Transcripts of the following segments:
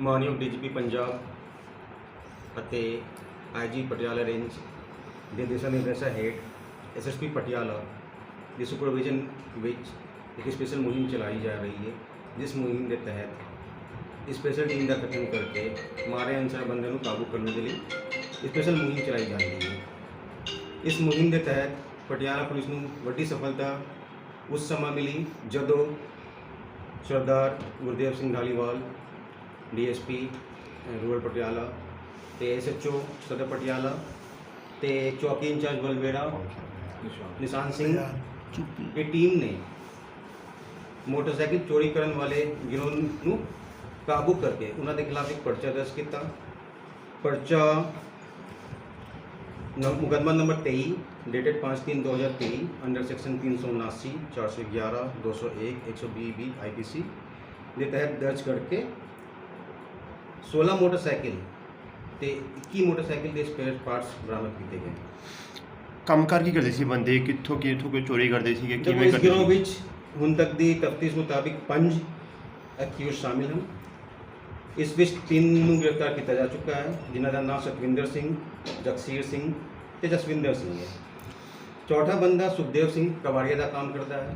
ਮਾਨਯੋਗ ਡੀਜੀਪੀ ਪੰਜਾਬ ਅਤੇ IG Patiala range ਦੇ ਦਿਸ਼ਾ ਨਿਰਦੇਸ਼ਾਂ ਹੇਠ ਐਸਐਸਪੀ ਪਟਿਆਲਾ ਦੀ ਸੁਪਰਵਿਜ਼ਨ ਵਿੱਚ ਇੱਕ ਸਪੈਸ਼ਲ ਮੁਹਿੰਮ ਚਲਾਈ ਜਾ ਰਹੀ ਹੈ, ਜਿਸ ਮੁਹਿੰਮ ਦੇ ਤਹਿਤ ਸਪੈਸ਼ਲ ਟੀਮ ਦਾ ਗਠਨ ਕਰਕੇ ਮਾਰੇ ਅਨਸਰ ਬੰਦੇ ਨੂੰ ਕਾਬੂ ਕਰਨ ਦੇ ਲਈ ਸਪੈਸ਼ਲ ਮੁਹਿੰਮ ਚਲਾਈ ਜਾ ਰਹੀ ਹੈ। ਇਸ ਮੁਹਿੰਮ ਦੇ ਤਹਿਤ ਪਟਿਆਲਾ ਪੁਲਿਸ ਨੂੰ ਵੱਡੀ ਸਫਲਤਾ ਉਸ ਸਮਾਂ ਮਿਲੀ ਜਦੋਂ ਸਰਦਾਰ ਗੁਰਦੇਵ ਸਿੰਘ ਧਾਲੀਵਾਲ ਡੀਐਸਪੀ ਰੂਰਲ ਪਟਿਆਲਾ ਤੇ ਐਸਐਚਓ ਸਦਰ ਪਟਿਆਲਾ ਤੇ ਚੌਕੀ ਇੰਚਾਰਜ ਬਲਵੇੜਾ, ਨਿਸ਼ਾਨ ਸਿੰਘ ਇਹ ਟੀਮ ਨੇ ਮੋਟਰਸਾਈਕਲ ਚੋਰੀ ਕਰਨ ਵਾਲੇ ਗਿਰੋਹ ਨੂੰ ਕਾਬੂ ਕਰਕੇ ਉਹਨਾਂ ਦੇ ਖਿਲਾਫ ਇੱਕ ਪਰਚਾ ਦਰਜ ਕੀਤਾ। ਪਰਚਾ ਨ- ਮੁਕੱਦਮਾ number 23 dated 5/3/2023 under section 379 411 201 120 B IPC ਦੇ ਤਹਿਤ ਦਰਜ ਕਰਕੇ 16 ਮੋਟਰਸਾਈਕਲ ਤੇ 21 ਮੋਟਰਸਾਈਕਲ ਦੇ ਸਪੇਅਰ ਪਾਰਟਸ ਬਰਾਮਦ ਕੀਤੇ ਗਏ ਕੰਮਕਾਰ ਕੀ ਕਰਦੇ ਸੀ ਬੰਦੇ ਕਿੱਥੋਂ ਕਿੱਥੋਂ ਕੋਈ ਚੋਰੀ ਕਰਦੇ ਦੇਖੋ ਕਿਵੇਂ ਕਰਦੇ ਗਿਰੋਹ ਸੀ? ਵਿੱਚ ਹੁਣ ਤੱਕ ਦੀ ਤਫਤੀਸ਼ ਮੁਤਾਬਿਕ ਪੰਜ ਅਕਿਊਜ਼ ਸ਼ਾਮਿਲ ਹਨ ਇਸ ਵਿੱਚ ਤਿੰਨ ਨੂੰ ਗ੍ਰਿਫਤਾਰ ਕੀਤਾ ਜਾ ਚੁੱਕਾ ਹੈ ਜਿਨ੍ਹਾਂ ਦਾ ਨਾਮ ਸਤਵਿੰਦਰ ਸਿੰਘ ਜਗਸੀਰ ਸਿੰਘ ਤੇ ਜਸਵਿੰਦਰ ਸਿੰਘ ਹੈ ਚੌਥਾ ਬੰਦਾ ਸੁਖਦੇਵ ਸਿੰਘ ਕਵਾੜੀਆ ਦਾ ਕੰਮ ਕਰਦਾ ਹੈ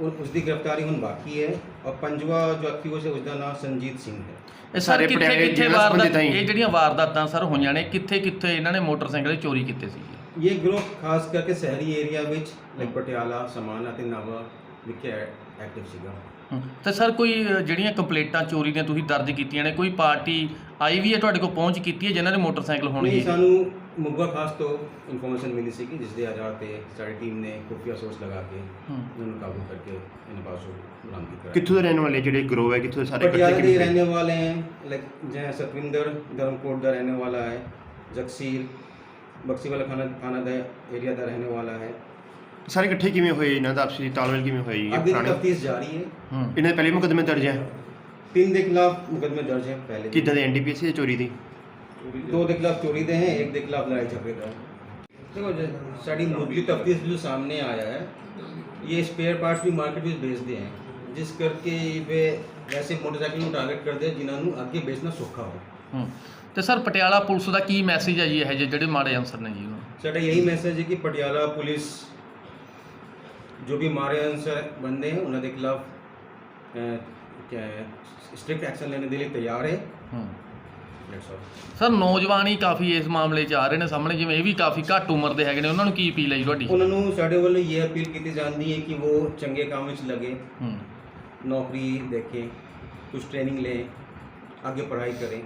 ਉਸ ਦੀ ਗ੍ਰਿਫਤਾਰੀ ਹੁਣ ਬਾਕੀ ਹੈ ਔਰ ਪੰਜਵਾਂ ਜੋ ਅਕਿਊਜ਼ ਹੈ ਉਸ ਦਾ ਨਾਮ ਸੰਜੀਤ ਸਿੰਘ ਹੈ ਇਹ ਸਾਰੇ ਪਟਿਆਲੇ ਕਿੱਥੇ ਜ਼ਿਲ੍ਹਾ ਸੰਬੰਧਿਤ ਵਾਰਦਾਤ ਹੈ। ਇਹ ਜਿਹੜੀਆਂ ਵਾਰਦਾਤਾਂ ਸਰ ਹੋਈਆਂ ਨੇ ਕਿੱਥੇ ਕਿੱਥੇ ਇਹਨਾਂ ਨੇ ਮੋਟਰਸਾਈਕਲ ਚੋਰੀ ਕੀਤੇ ਸੀ ਇਹ ਗਰੁੱਪ ਖਾਸ ਕਰਕੇ ਸ਼ਹਿਰੀ ਏਰੀਆ ਵਿੱਚ ਲਾਈਕ ਪਟਿਆਲਾ ਸਮਾਨ ਅਤੇ ਨਵਾਂ ਵਿਖੇ ਐਕਟਿਵ ਸੀਗਾ ਹਮ, ਤੇ ਸਰ ਕੋਈ ਅ, ਜਿਹੜੀਆਂ ਕੰਪਲੇਂਟਾਂ ਚੋਰੀ ਦੀਆਂ ਤੁਸੀਂ ਦਰਜ ਕੀਤੀਆਂ ਨੇ ਕੋਈ ਪਾਰਟੀ ਆਈ ਵੀ ਹੈ ਤੁਹਾਡੇ ਕੋਲ ਪਹੁੰਚ ਕੀਤੀ ਹੈ ਜਿਨ੍ਹਾਂ ਦੇ ਮੋਟਰਸਾਈਕਲ ਨਹੀਂ ਹੋਣਗੇ ਸਾਨੂੰ ਮੁੱਗਾ ਖਾਸ ਤੋਂ ਇਨਫੋਰਮੇਸ਼ਨ ਮਿਲੀ ਸੀ ਕਿ ਜਿਸ ਦੇ ਆਧਾਰ ਤੇ ਸਾਡੀ ਟੀਮ ਨੇ ਖੁਫੀਆ ਸੋਰਸ ਲਗਾ ਕੇ ਹਮ, ਉਹਨਾਂ ਨੂੰ ਕਾਬੂ ਕਰਕੇ ਇਹਨਾਂ ਪਾਸੋਂ ਬਰਾਮਦ ਕੀਤਾ ਕਿੱਥੋਂ ਦੇ ਰਹਿਣ ਵਾਲੇ ਜਿਹੜੇ ਗਰੋਹ ਹੈ ਕਿੱਥੋਂ ਦੇ ਸਾਰੇ पटियाला के ਕਿੱਥੇ रहने वाले हैं लाइक जहाँ सतविंदर धर्मकोट का रहने वाला है जगसीर बक्सी वाला खाना खाना का एरिया का रहने वाला है ਸਾਰੇ ਇਕੱਠੇ ਕਿਵੇਂ ਹੋਏ ਇਹਨਾਂ ਦਾ ਆਪਸੀ ਤਾਲਮੇਲ ਕਿਵੇਂ ਹੋਇਆ ਜੀ ਇਹ अभी ਪੁਰਾਣੇ तफ्तीश जारी है ਹਮ। ਇਹਨਾਂ ਦੇ ਪਹਿਲੇ ਮੁਕਦਮੇ ਦਰਜ ਹੈ ਤਿੰਨ ਦੇ ਖਿਲਾਫ ਮੁਕਦਮੇ ਦਰਜ ਹੈ पहले ਕਿੱਦਾਂ ਦੇ ਐਨਡੀਪੀਐਸ ਦੀ? ਚੋਰੀ ਦੀ। दो के खिलाफ चोरी दे हैं एक के खिलाफ लड़ाई झगड़े का है। देखो जो साड़ी मुजली तफ्तीश जो सामने आया है ये स्पेयर पार्ट्स भी मार्केट में बेचते हैं जिस करके वे ऐसे मोटरसाइकिल ਨੂੰ ਟਾਰਗੇਟ ਕਰਦੇ ਆ ਜਿਨ੍ਹਾਂ ਨੂੰ ਅੱਗੇ ਵੇਚਣਾ ਸੌਖਾ ਹੋ ਹੂੰ। ਤੇ ਸਰ ਪਟਿਆਲਾ ਪੁਲਿਸ ਦਾ ਕੀ ਮੈਸੇਜ ਹੈ ਜੀ ਇਹ ਜਿਹੇ ਜਿਹੜੇ ਮਾੜੇ ਅਨਸਰ ਨੇ ਜੀ ਉਹ? ਸਾਡਾ ਇਹੀ ਮੈਸੇਜ ਹੈ ਕਿ ਪਟਿਆਲਾ ਪੁਲਿਸ ਜੋ ਵੀ ਮਾਰੇ ਅਨਸਰ ਬੰਦੇ ਹੈ ਉਹਨਾਂ ਦੇ ਖਿਲਾਫ ਅਹ, क्या है स्ट्रिक्ट एक्शन लेने के लिए तैयार है ਹਮ। That's all. ਸਰ ਨੌਜਵਾਨ ਹੀ ਕਾਫੀ ਇਸ ਮਾਮਲੇ 'ਚ ਆ ਰਹੇ ਨੇ ਸਾਹਮਣੇ ਜਿਵੇਂ ਇਹ ਵੀ ਕਾਫੀ ਘੱਟ ਉਮਰ ਦੇ ਹੈਗੇ ਨੇ ਉਹਨਾਂ ਨੂੰ ਕੀ ਅਪੀਲ ਹੈ ਜੀ ਤੁਹਾਡੀ ਉਹਨਾਂ ਨੂੰ ਸਾਡੇ ਵੱਲੋਂ ਇਹ ਅਪੀਲ ਕੀਤੀ ਜਾਂਦੀ ਹੈ ਕਿ ਉਹ ਚੰਗੇ ਕੰਮ ਵਿੱਚ ਲੱਗੇ ਹਮ। ਨੌਕਰੀ ਦੇਖੇ ਕੁਝ ਟ੍ਰੇਨਿੰਗ ਲੈ ਅੱਗੇ ਪੜ੍ਹਾਈ ਕਰੇ